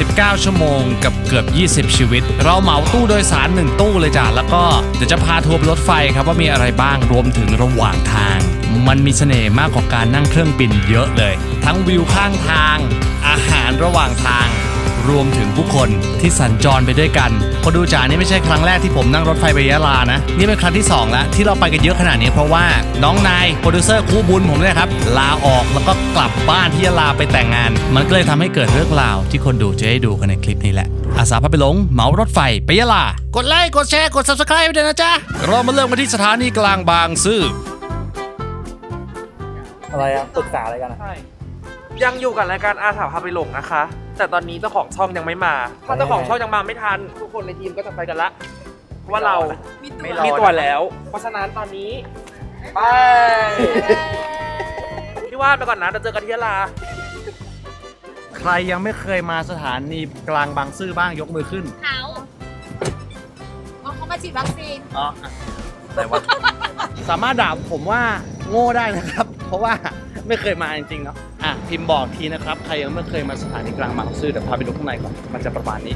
19 ชั่วโมงกับเกือบ 20 ชีวิต เราเหมาตู้โดยสาร 1 ตู้เลยจ้ะแล้วก็เดี๋ยวจะพาทัวร์บรถไฟครับว่ามีอะไรบ้างรวมถึงระหว่างทาง มันมีเสน่ห์มากกว่าการนั่งเครื่องบินเยอะเลย ทั้งวิวข้างทาง อาหารระหว่างทาง รวมถึงผู้คนที่สัญจรไปด้วยกันคนดูจ๋านี่ไม่ใช่ครั้งแรกที่ผมนั่งรถไฟไปยะลานะ นี่เป็นครั้งที่สองแล้ว ที่เราไปกันเยอะขนาดนี้เพราะว่าน้องนายโปรดิวเซอร์คู่บุญผมเนี่ยครับลาออกแล้วก็กลับบ้านที่ยะลาไปแต่งงาน มันก็เลยทำให้เกิดเรื่องราวที่คนดูจะได้ดูกันในคลิปนี้แหละอาสาพาไปหลงเหมารถไฟไปยะลากดไลค์กดแชร์กด subscribe ไปด้วยนะจ๊ะเรามาเริ่มกันที่สถานีกลางบางซื่ออะไรอะปรึกษาอะไรกันอะใช่ยังอยู่กับรายการอาสาพาไปหลงนะคะ แต่ตอนนี้เจ้าของช่องยังไม่มา ถ้าเจ้าของช่องยังมาไม่ทัน ทุกคนในทีมก็จะไปกันละเพราะว่าเราไม่รอมีตัวแล้ว เพราะฉะนั้นตอนนี้ ไป พี่ว่านไปก่อนนะเดี๋ยวเจอกันที่ยะลา ใครยังไม่เคยมาสถานีกลางบางซื่อบ้างยกมือขึ้นเขาเอาเขามาฉีดวัคซีน อ๋อแต่ว่า สามารถด่าผมว่าโง่ได้นะครับ เพราะว่าไม่เคยมาจริงๆเนาะอะ พิมพ์บอกทีนะครับ ใครยังไม่เคยมาสถานีกลางบางซื่อเดี๋ยวพาไปดูข้างในก่อน มันจะประมาณนี้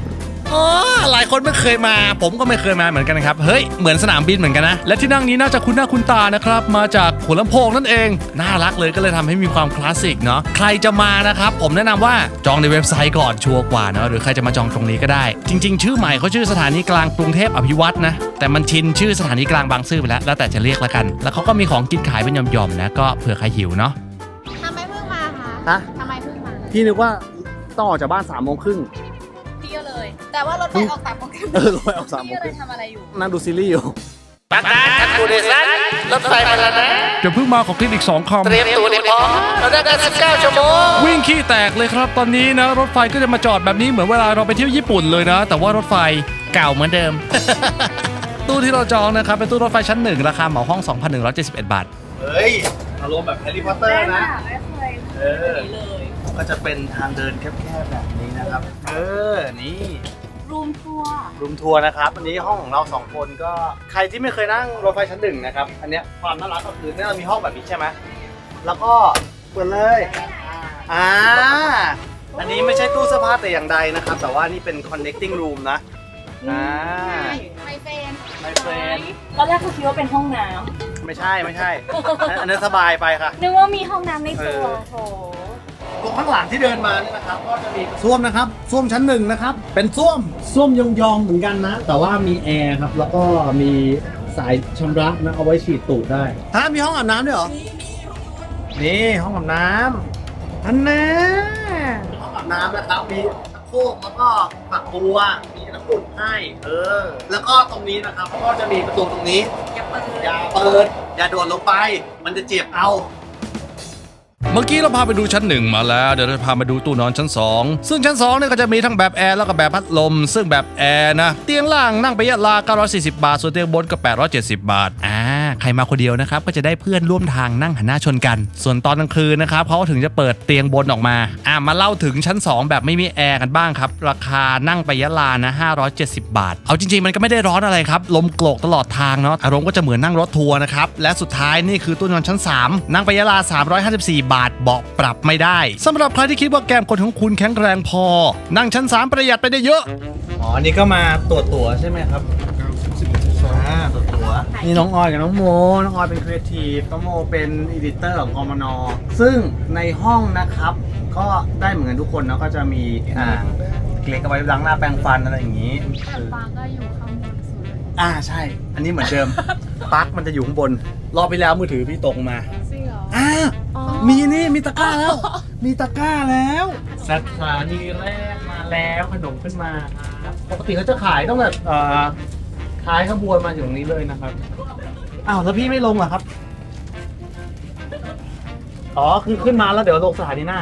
อ๋อหลายคนไม่เคยมา ผมก็ไม่เคยมาเหมือนกันครับ เฮ้ย เหมือนสนามบินเหมือนกันนะ และที่นั่งนี้น่าจะคุ้นหน้าคุ้นตานะครับ มาจากหัวลำโพงนั่นเอง น่ารักเลยก็เลยทำให้มีความคลาสสิกเนาะ ใครจะมานะครับ ผมแนะนำว่าจองในเว็บไซต์ก่อนชัวร์กว่าเนาะ หรือใครจะมาจองตรงนี้ก็ได้ จริง ๆ ชื่อใหม่เขาชื่อสถานีกลางกรุงเทพอภิวัตนะ แต่มันชินชื่อสถานีกลางบางซื่อไปแล้ว แล้วแต่จะเรียกแล้วกัน แล้วเขาก็มีของกินขายเป็นหย่อมๆนะ ก็เผื่อใครหิวเนาะ ฮะทำไมเพิ่งมาพี่นึกว่าต้องออกจากบ้านสามโมงครึ่ง พี่ก็เลย แต่ว่ารถไฟออกสามโมงครึ่งเออรถไฟออกสามโมพี่งก็คเลรึ่ยงทำอะไรอยู่ นั่งดูซีรีส์อยู่ปัตตาทันกูเดซันรถไฟมาแล้วนะเดี๋ยวเพิ่งมาขอคลิปอีก2คำเตรียมตัวให้พร้อมเราได้กัน19ชั่วโมงวิ่งขี้แตกเลยครับตอนนี้นะรถไฟก็จะมาจอดแบบนี้เหมือนเวลาเราไปเที่ยวญี่ปุ่นเลยนะ แต่ว่ารถไฟเก่าเหมือนเดิม ตู้ที่เราจองนะครับเป็นตู้รถไฟชั้นหนึ่งราคาเหมาห้อง 2,171 บาท เฮ้ย อารมณ์แบบแฮร์รี่พอตเตอร์นะ ไม่เคยเออก็จะเป็นทางเดินแคบๆแบบนี้นะครับ เออ นี่รูมทัวร์รูมทัวร์นะครับ อันนี้ห้องของเราสองคนก็ ใครที่ไม่เคยนั่งรถไฟชั้นหนึ่งนะครับ อันเนี้ยความน่ารักก็คือเนี่ยเรามีห้องแบบนี้ใช่ไหม แล้วก็เปิดเลย อ่า อันนี้ไม่ใช่ตู้เสื้อผ้าแต่อย่างใดนะครับ แต่ว่านี่เป็น connecting room นะ อ่าไมเฟนไม่เฟรนตอนแรกเขาคิดว่าเป็นห้องน้ไม่ใช่ไม่ใช่อันอันนั้นสบายไปค่ะำนึกว่ามีห้องน้ำในตัวเออโถตรงข้างหลังที่เดินมานี่นะครับก็จะมีส้วมนะครับส้วมชั้นหนึ่งนะครับ เป็นส้วมส้วมยองๆเหมือนกันนะ แต่ว่ามีแอร์ครับ แล้วก็มีสายชำระนะเอาไว้ฉีดตูดได้ฮะมีห้องอาบน้ำด้วยเหรอ นี่ห้องอาบน้ำอันแน่ห้องอาบน้ำนะครับมีตะ โคกแล้วก็ฝักบัวมีน้ำอุ่นให้เออ แล้วก็ตรงนี้นะครับก็จะมีประตูตรงนี้ อย่าเปิดอย่าเปิด อย่าโดดลงไป มันจะเจ็บเอา เมื่อกี้เราพาไปดูชั้นหนึ่งมาแล้ว เดี๋ยวเราจะพามาดูตู้นอนชั้น 2 ซึ่งชั้น2เนี่ยก็จะมีทั้งแบบแอร์แล้วก็แบบพัดลม ซึ่งแบบแอร์นะ เตียงล่างนั่งไปยะลา940 บาท ส่วนเตียงบนก็ 870 บาทอ่าใค รมาคนเดียวนะครับก็จะได้เพื่อนร่วมทางนั่งหันหน้าชนกัน ส่วนตอนกลางคืนนะครับเขาถึงจะเปิดเตียงบนออกมาอ่ามาเล่าถึงชั้น 2 แบบไม่มีแอร์กันบ้างครับ ราคานั่งไปยะลานะ 570 บาท เอาจริง ๆ มันก็ไม่ได้ร้อนอะไรครับ ลมโกรกตลอดทางเนาะอารมณ์ก็จะเหมือนนั่งรถทัวร์นะครับ และสุดท้ายนี่คือตู้นอนชั้น 3 นั่งไปยะลา 354 บาทเบาะปรับไม่ได้สำหรับใครที่คิดว่าแก้มคนของคุณแข็งแรงพอ นั่งชั้น 3 ประหยัดไปได้เยอะอ๋อนนี้ก็มาตรวจตั๋วใช่ไหมครับ วจตั๋วนี่น้องออยกับน้องโม น้องออยเป็นครีเอทีฟน้องโมเป็นอีดิเตอร์ของกมน ซึ่งในห้องนะครับ ก็ได้เหมือนกันทุกคนเนาะก็จะมีอ่างเล็กเอาไว้ล้างหน้าแปรงฟันอะไรอย่างนี้ แต่ฟางก็อยู่ข้างบนสุดเลยอ่าใช่ อันนี้เหมือนเดิม ปลั๊กมันจะอยู่ข้างบน รอบไปแล้วมือถือพี่ตกมา จริงเหรอ อ่ามีนี่มีตะกร้าแล้ว มีตะกร้าแล้ว สถานีแรกมาแล้วขนมขึ้นมาครับปกติเขาจะขายต้องแบบเอ่อ ขายขบวนมาอยู่ตรงนี้เลยนะครับ อ้าวแล้วพี่ไม่ลงเหรอครับ อ๋อคือขึ้นมาแล้วเดี๋ยวลงสถานีหน้า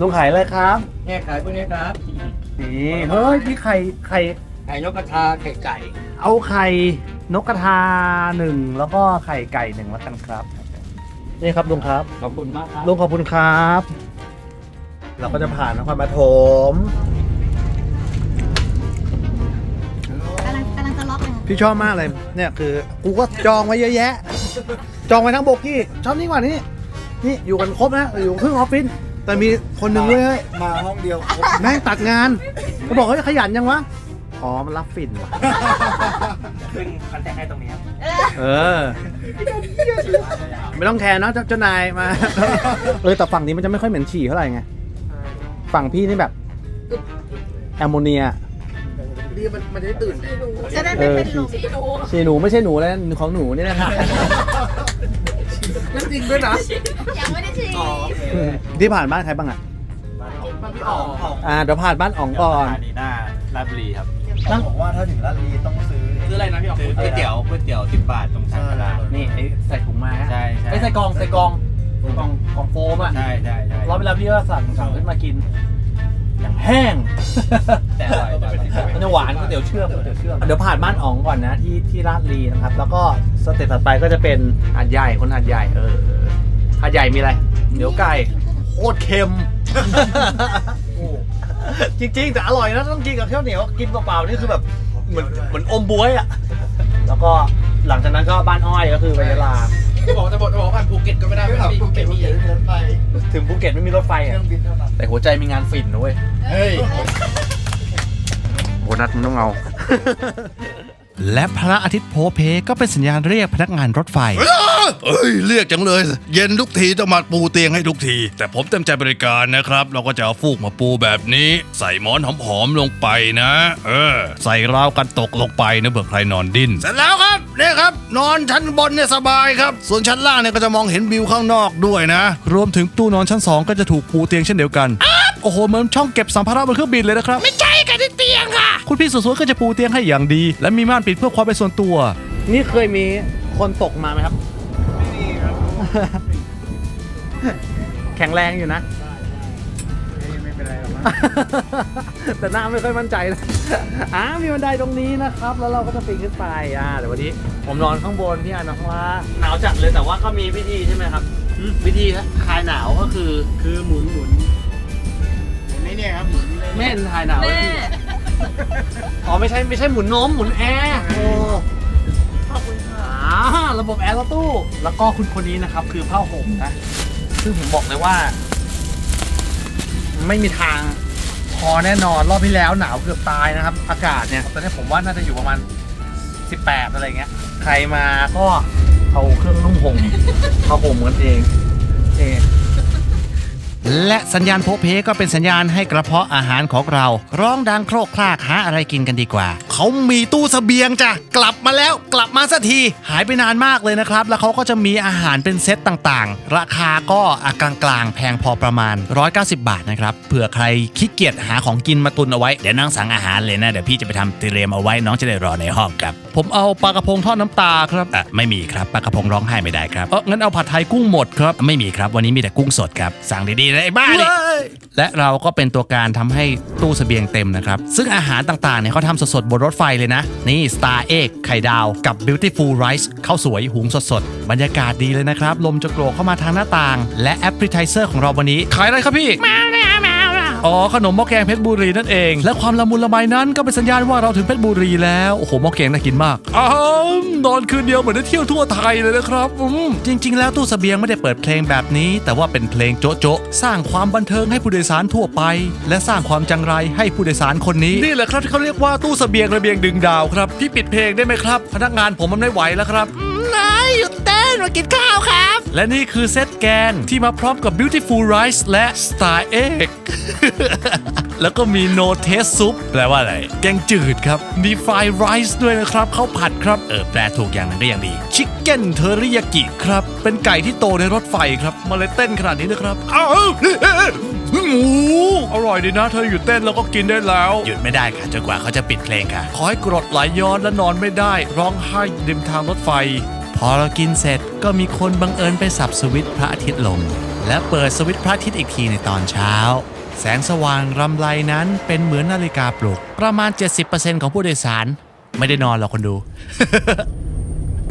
ลงขายเลยครับ เนี่ยขายพวกนี้ครับนี่เฮ้ยพี่ไข่ไข่ ไข่นกกระทาไข่ไก่เอาไข่นกกระทาหนึ่งแล้วก็ไข่ไก่หนึ่งแล้วกันครับ นี่ครับลุงครับ ขอบคุณมากครับลุงขอบคุณครับ เราก็จะผ่านนครปฐม พี่ชอบมากเลยเนี่ยคือกูก็จองไว้เยอะแยะ จองไว้ทั้งโบกี้ชอบนี่กว่านี้นี่อยู่กันครบนะอยู่ครึ่งออฟฟิศแต่มีคนหนึ่งเว้ยมาห้องเดียวแม่งตัดงานเขาบอกเฮ้ยขยันยังวะอ๋อมันรับฝิ่นว่ะซึ่งคอนแทคให้ตรงนี้ครับเออ ไม่ต้องแคร์เนอะเจ้าเจ้านายมาเออแต่ฝั่งนี้มันจะไม่ค่อยเหม็นฉี่เท่าไหร่ไงฝั่งพี่นี่แบบแอมโมเนีย ดีมันมันจะได้ตื่นจะได้ไม่เป็นลมฉี่หนูไม่ใช่หนูแล้วของหนูนี่นะครับ จริงด้วยนะยังไม่ได้ฉีดที่ผ่านบ้านใครบ้างอะมันพี่อ๋องออกอ่าเดี๋ยวผ่านบ้านอ๋องก่อนอันนี้หน้าลาดบุรีครับต้องบอกว่าถ้าถึงลาดลีต้องซื้อ ซื้ออะไรนะพี่อ๋องซื้อก๋วยเตี๋ยวก๋วยเตี๋ยวสิบบาทตรงชานชาลานี่ไอ้ใส่ถุงมาฮะใช่ใช่ไอ้ใส่กล่องใส่กล่องกล่องกล่องโฟมอะใช่ใช่ใช่รอบเวลาพี่ก็สั่งสั่งขึ้นมากิน อย่างแห้งแต่อร่อยแต่อร่อยมันจะหวานก๋วยเตี๋ยวเชื่อม ก๋วยเตี๋ยวเชื่อม เดี๋ยวผ่านบ้านอ๋องก่อนนะที่ที่ลาดลีนะครับ แล้วก็สเต็ปถัดไปก็จะเป็นหาดใหญ่คนหาดใหญ่เออเออหาดใหญ่มีอะไรเดี๋ยวไก่โคตรเค็ม จริงๆแต่อร่อยนะต้องกินกับข้าวเหนียวกินเปล่าๆนี่คือแบบเหมือนเหมือนอมบวยอะ แล้วก็หลังจากนั้นก็บ้านอ้อยก็คือไปยะลาจะ บอกจะบอกจะบอกผ่านภูเก็ตก็ไม่ได้ไม่ไม่เอามีภูภูเก็เก็ตตภูมีเก็ตไม่มีรถไฟถึงภูเก็ตไม่มีรถไฟเคอะ รื่องบินเท่านั้นแต่หัวใจมีงานฝิ่นนะเว้ย เฮ้ย โบนัสมึงต้องเอา และพระอาทิตย์โพเพก็เป็นสัญญาณเรียกพนักงานรถไฟ เอ้ยเรียกจังเลย เย็นทุกทีต้องมาปูเตียงให้ทุกที แต่ผมเต็มใจบริการนะครับ เราก็จะเอาฟูกมาปูแบบนี้ ใส่หมอนหอมๆลงไปนะ เออ ใส่ราวกันตกลงไปนะเผื่อใครนอนดิ้นเสร็จแล้วครับนี่ครับ นอนชั้นบนเนี่ยสบายครับ ส่วนชั้นล่างเนี่ยก็จะมองเห็นวิวข้างนอกด้วยนะ รวมถึงตู้นอนชั้น 2 ก็จะถูกปูเตียงเช่นเดียวกันโอ้โหเหมือนช่องเก็บสัมภาระบนเครื่องบินเลยนะครับ ไม่ใช่กันที่เตียงค่ะ คุณพี่สวยๆก็จะปูเตียงให้อย่างดี และมีม่านปิดเพื่อความเป็นส่วนตัว นี่เคยมีคนตกมาไหมครับไม่มีครับ แข็งแรงอยู่นะ ไม่เป็นไรหรอกมั้งแต่หน้าไม่ค่อยมั่นใจนะอ่ามีบันไดตรงนี้นะครับ แล้วเราก็จะปีนขึ้นไปอ่าเดี๋ยววันนี้ ผมนอนข้างบนที่อานาข้างล่างหนาวจัดเลยแต่ว่าก็มีวิธีใช่ไหมครับวิธีคลายหนาวก็คือคือหมุนหมุนหมุนนี่เนี่ยครับหมุนนี่แม่นคลายหนาวแม่ อ๋อไม่ใช่ไม่ใช่หมุนนมหมุนแอร์โอ้ขอบคุณ อ่าระบบแอร์รถตู้ แล้วก็คุณคนนี้นะครับ คือผ้าห่มนะ ซึ่งผมบอกเลยว่า ไม่มีทางพอแน่นอนรอบที่แล้วหนาวเกือบตายนะครับ อากาศเนี่ยตอนนี้ผมว่าน่าจะอยู่ประมาณ 18 อะไรเงี้ย ใครมาก็เอาเครื่องนุ่งห่มผ้าห่มกันเองเอง และสัญญาณโพเพก็เป็นสัญญาณให้กระเพาะอาหารของเรา ร้องดังโครกคลากหาอะไรกินกันดีกว่า เขามีตู้เสบียงจ้ะกลับมาแล้วกลับมาสักที หายไปนานมากเลยนะครับ แล้วเขาก็จะมีอาหารเป็นเซตต่างๆ ราคาก็อะกลางๆ แพงพอประมาณ 190 บาทนะครับเผื่อใครขี้เกียจหาของกินมาตุนเอาไว้เดี๋ยวนั่งสั่งอาหารเลยนะเดี๋ยวพี่จะไปทำเตรียมเอาไว้น้องจะได้รอในห้องครับ ผมเอาปลากระพงทอดน้ำตาครับอะไม่มีครับปลากระพงร้องไห้ไม่ได้ครับเอองั้นเอาผัดไทยกุ้งหมดครับไม่มีครับวันนี้มีแต่กุ้งสดครับสั่งดีๆเลยไอ้บ้าดิและเราก็เป็นตัวการทำให้ตู้เสบียงเต็มนะครับ ซึ่งอาหารต่างๆเนี่ยเขาทำสดๆ บนรถไฟเลยนะ นี่ Star Egg ไข่ดาวกับ Beautiful Rice ข้าวสวยหุงสดๆ บรรยากาศดีเลยนะครับ ลมจะโกรกเข้ามาทางหน้าต่าง และ Appetizer ของเราวันนี้ ขายอะไรครับพี่ มาแล้วมาแล้ว อ๋อขนมหม้อแกงเพชรบุรีนั่นเอง และความละมุนละไมนั้นก็เป็นสัญญาณว่าเราถึงเพชรบุรีแล้ว โอ้โหหม้อแกงน่ากินมากอ้าวนอนคืนเดียวเหมือนได้เที่ยวทั่วไทยเลยนะครับอืมจริง ๆ แล้วตู้เสบียงไม่ได้เปิดเพลงแบบนี้ แต่ว่าเป็นเพลงโจ๊ะๆสร้างความบันเทิงให้ผู้โดยสารทั่วไป และสร้างความจังไรให้ผู้โดยสารคนนี้นี่แหละครับที่เขาเรียกว่าตู้เสบียงระเบียงดึงดาวครับพี่ปิดเพลงได้ไหมครับ พนักงานผมมันไม่ไหวแล้วครับ นายหยุดเต้นมากินข้าวครับ และนี่คือเซตแกงที่มาพร้อมกับ beautiful rice และ star egg แล้วก็มี no taste soup แปลว่าอะไร แกงจืดครับ มี fried rice ด้วยนะครับข้าวผัดครับ เออ แปลถูกอย่างหนึงก็ยังดี chicken teriyaki ครับ เป็นไก่ที่โตในรถไฟครับ มาเลยเต้นขนาดนี้นะครับ อ้าวหมูอร่อยดีนะ เธอหยุดเต้นแล้วก็กินได้แล้ว หยุดไม่ได้ค่ะจนกว่าเขาจะปิดเพลงค่ะ ขอให้กรดไหลย้อนและนอนไม่ได้ ร้องไห้ริมทางรถไฟ พอเรากินเสร็จก็มีคนบังเอิญไปสับสวิตพระอาทิตย์ลง และเปิดสวิตพระอาทิตย์อีกทีในตอนเช้า แสงสว่างรำไรนั้นเป็นเหมือนนาฬิกาปลุก ประมาณ 70%ของผู้โดยสาร ไม่ได้นอนหรอกคนดู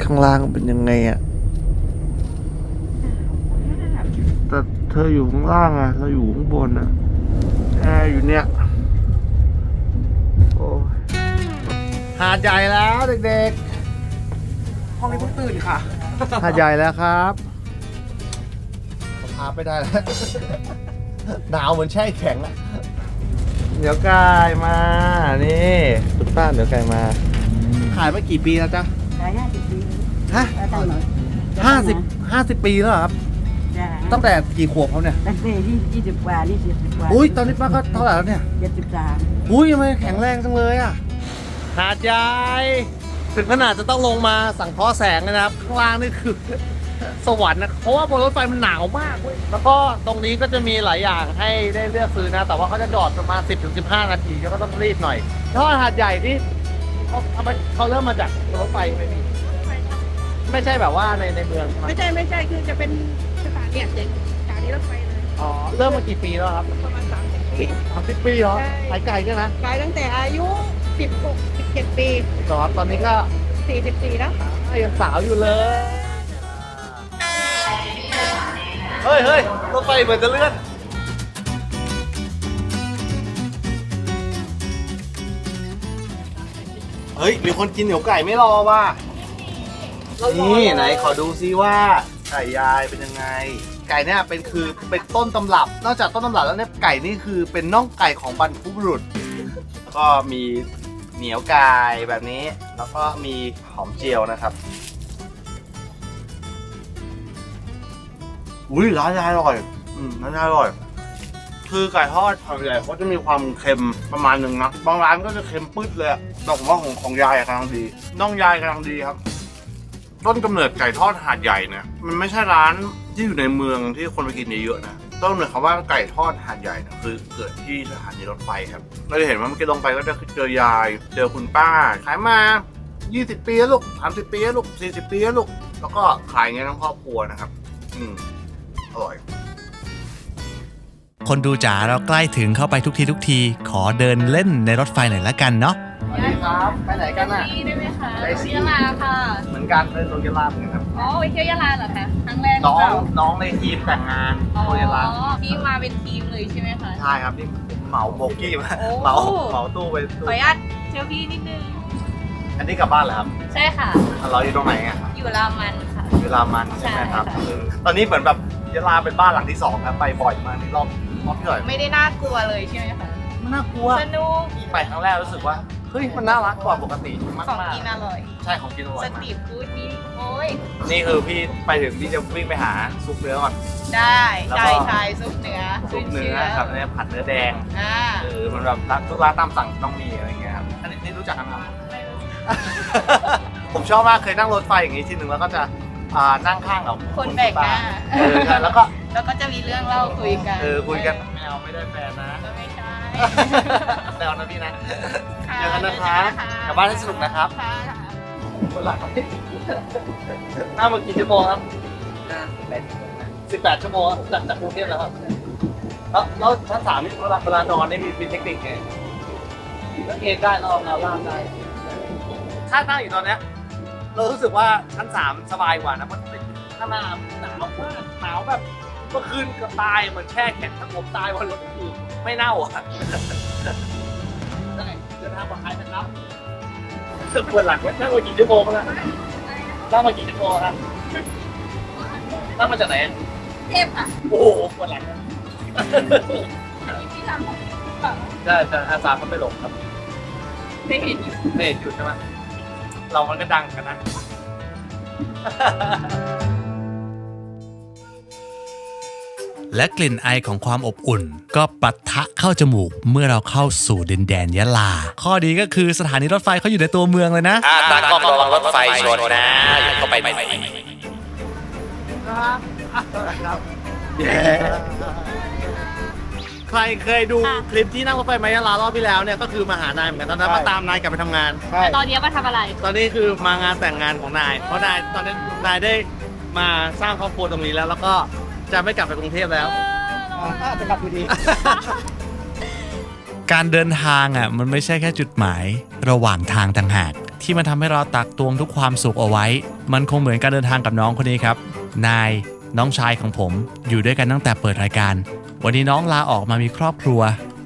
ข้างล่างเป็นยังไงอะแต่เธออยู่ข้างล่างอะเราอยู่ข้างบนอะแอร์อยู่เนี่ยโอ้หาดใหญ่แล้วเด็ก ห้องนี้เพิ่งตื่นค่ะๆหาดใหญ่แล้วครับผมพาไปได้แล้ว หนาวเหมือนแช่แข็งอะเหนียวไก่มา นี่คุณป้าเหนียวไก่มา ขายมากี่ปีแล้วจ๊ะขายห้าสิบปีฮะแล้วตั้งหน่อยห้าสิบห้าสิบปีแล้วเหรอครับ จ้ะตั้งแต่กี่ขวบเขาเนี่ย ตั้งแต่ยี่ยี่สิบกว่านี่สิบสิบกว่าอุ้ยตอนนี้ป้าก็เท่าไหร่แล้วเนี่ย เจ็ดสิบสามอุ้ยทำไมแข็งแรงจังเลยอะ หาดใหญ่ ถึงขนาดจะต้องลงมาสั่งเคอแสงเลยนะครับ ข้างล่างนี่คือ สวรรค์นะเพราะว่าบนรถไฟมันหนาวมากเว้ยแล้วก็ตรงนี้ก็จะมีหลายอย่างให้ได้เลือกซื้อนะ แต่ว่าเขาจะจอดประมาณ 10-15 นาทีก็ต้องรีบหน่อยถ้าหาดใหญ่ที่เขาเขาเขาเริ่มมาจากรถไฟไหมพี่ไม่ใช่แบบว่าในในเมืองใช่ไหมไม่ใช่ไม่ใช่คือจะเป็นสถานีเด็กสถานีรถไฟเลยอ๋อเริ่มมากี่ปีแล้วครับประมาณสามสิบปีสามสิบปีเหรอใช่ ขายไก่ด้วยนะขายตั้งแต่อายุสิบหกสิบ เจ็ดปีเหรอครับตอนนี้ก็สี่สิบสี่แล้วยังสาวอยู่เลย เฮ้ยเฮ้ยรถไฟเหมือนจะเลื่อนเฮ้ย มีคนกินเหนียวไก่ไม่รอว่ะนี่ไหนขอดูซิว่าไก่ยายเป็นยังไง ไก่เนี่ยเป็นคือเป็นต้นตำรับ นอกจากต้นตำรับแล้วเนี่ยไก่นี่คือเป็นน่องไก่ของบรรพบุรุษแล้วก็มี เหนียวไก่แบบนี้ แล้วก็มีหอมเจียวนะครับ อุ้ยร้านยายอร่อย อืมร้านยายอร่อย คือไก่ทอดส่วนใหญ่เขาจะมีความเค็มประมาณหนึ่งนะบางร้านก็จะเค็มปื๊ดเลยอะแต่ผมว่าของของยายอะกำลังดี น้องยายกำลังดีครับ ต้นกำเนิดไก่ทอดหาดใหญ่เนี่ยมันไม่ใช่ร้านที่อยู่ในเมืองที่คนไปกินเยอะๆนะ ต้นกำเนิดคำว่าไก่ทอดหาดใหญ่เนี่ยคือเกิดที่สถานีรถไฟครับเราจะเห็นว่าเมื่อกี้ลงไปก็จะเจอยายเจอคุณป้า ขายมา 20 ปีแล้วลูก 30 ปีแล้วลูก 40 ปีแล้วลูก แล้วก็ขายอย่างเงี้ยทั้งครอบครัวนะครับ อืมอร่อย คนดูจ๋าเราใกล้ถึงเข้าไปทุกทีทุกที ขอเดินเล่นในรถไฟหน่อยละกันเนาะสวัสดีครับ ไปไหนกันอะได้ไหมคะไปสิ ยะลาค่ะ เหมือนกันเป็นโรงยาลาเหมือนกันครับ อ๋อไปเที่ยวยะลาเหรอคะครั้งแรกหรืน้อองเปล่าน้องในทีมแต่งงานอ๋อโรงยาลาที่มาเป็นทีมเลยใช่ไหมคะ ใช่ครับนี่ผมเหมาโบกี้มาโอ้ เหมาเหมาตู้ไปขตู้ออนุญาตเชลพี่นิดนึง อันนี้กลับบ้านเหรอครับใช่ค่ะ อะเราอยู่ตรงไหนอะอยู่รามันค่ะ เวลามันใช่ไหมครับใช่ค่ะ เออตอนนี้เหมือนแบบยะลาเป็นบ้านหลังที่สองครับไปบ่อยมากนี่รอบรอบที่เท่าไหร่ไม่ได้น่ากลัวเลยใช่ไหมคะมันน่ากลัวสนุกที่ไปครั้งแรกรู้สึกว่าเฮ้ยมันน่ารักกว่าปกติมากของมากกินอร่อยใช่ของกินอร่อสยมากตรีทฟู้ดนี่โอ้ย นี่คือพี่ไปถึงพี่จะวิ่งไปหาซุปเนื้อก่อน ได้แล้วก็ใช่ใช่ซุปเนื้อซุปเนื้อกับเนี่ยผัดเนื้อแดงอ่าเออมันแบบร้านทุกร้านตามสั่งต้องมีอะไรเงี้ยครับอันนี้นี่รู้จักกันครับผมชอบมากเคยนั่งรถไฟอย่างนี้ทีหนึ่งแล้วก็จะอ่านั่งข้างกับคนแปลกหน้า เออใช่แล้วก็แล้วก็จะมีเรื่องเล่าคุยกันเออคุยกันไม่เอาไม่ได้แฟนนะ ก็ไม่ใช่ แซวนะพี่นะค่ะเจอกันนะครับเจอกันกลับบ้านให้สนุกนะครับค่ะคนหลักนั่งมากี่ชั่วโมงครับสิบแปดชั่วโมงจากจากกรุงเทพแล้วครับ แล้วแล้วชั้นสามนี่เวลาเวลานอนนี่มีมีเทคนิคไงแล้วเอนได้แล้วเอาแนวล่างได้ถ้านั่งอยู่ตอนเนี้ยเรารู้สึกว่าชั้นสามสบายกว่านะเพราะเป็นข้างหน้าหนาวมากหนาวแบบเมื่อคืนเกับตายเหมือนแช่แข็งถ้าผมตายวันรถคือ ไม่เน่าอะได้เดินทางปลอดภัยนะครับสึกปวดหลังนั่งมากี่ชั่วโมงแล้วนั่งมากี่ชั่วโมงครับนั่งมาจากไหนเทพค่ะโอ้โหปวดหลังที่ทำของใช่ใช่อาสาเขาไปหลงครับไม่เห็นอยู่ไม่เห็นจุดใช่ไหมเรามันก็ดังกันนะ และกลิ่นไอของความอบอุ่น ก็ปะทะเข้าจมูกเมื่อเราเข้าสู่ดินแดนยะลา ข้อดีก็คือสถานีรถไฟเขาอยู่ในตัวเมืองเลยนะตากล้องระวังรถไฟชนนะอย่าเข้าไปใหม่ใครเคยดูคลิปที่นั่งรถไฟมายาลารอบที่แล้วเนี่ยก็คือมาหานายเหมือนกันตอนนั้นมาตามนายกลับไปทำงาน แต่ตอนนี้ก็ทำอะไร ตอนนี้คือมางานแต่งงานของนาย เพราะนายตอนนี้นายได้มาสร้างครอบครัวตรงนี้แล้วแล้วก็ จะไม่กลับไปกรุงเทพแล้วจะกลับอยู่ดี การเดินทางอะมันไม่ใช่แค่จุดหมาย ระหว่างทางต่างหาก ที่มันทำให้เราตักตวงทุกความสุขเอาไว้ มันคงเหมือนการเดินทางกับน้องคนนี้ครับ นายน้องชายของผมอยู่ด้วยกันตั้งแต่เปิดรายการ วันนี้น้องลาออกมามีครอบครัว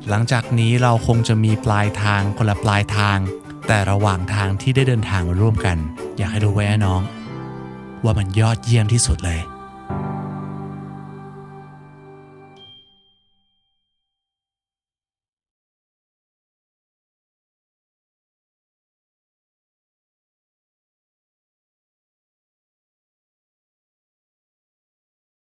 หลังจากนี้เราคงจะมีปลายทางคนละปลายทาง แต่ระหว่างทางที่ได้เดินทางร่วมกัน อยากให้รู้ไว้นะน้อง ว่ามันยอดเยี่ยมที่สุดเลย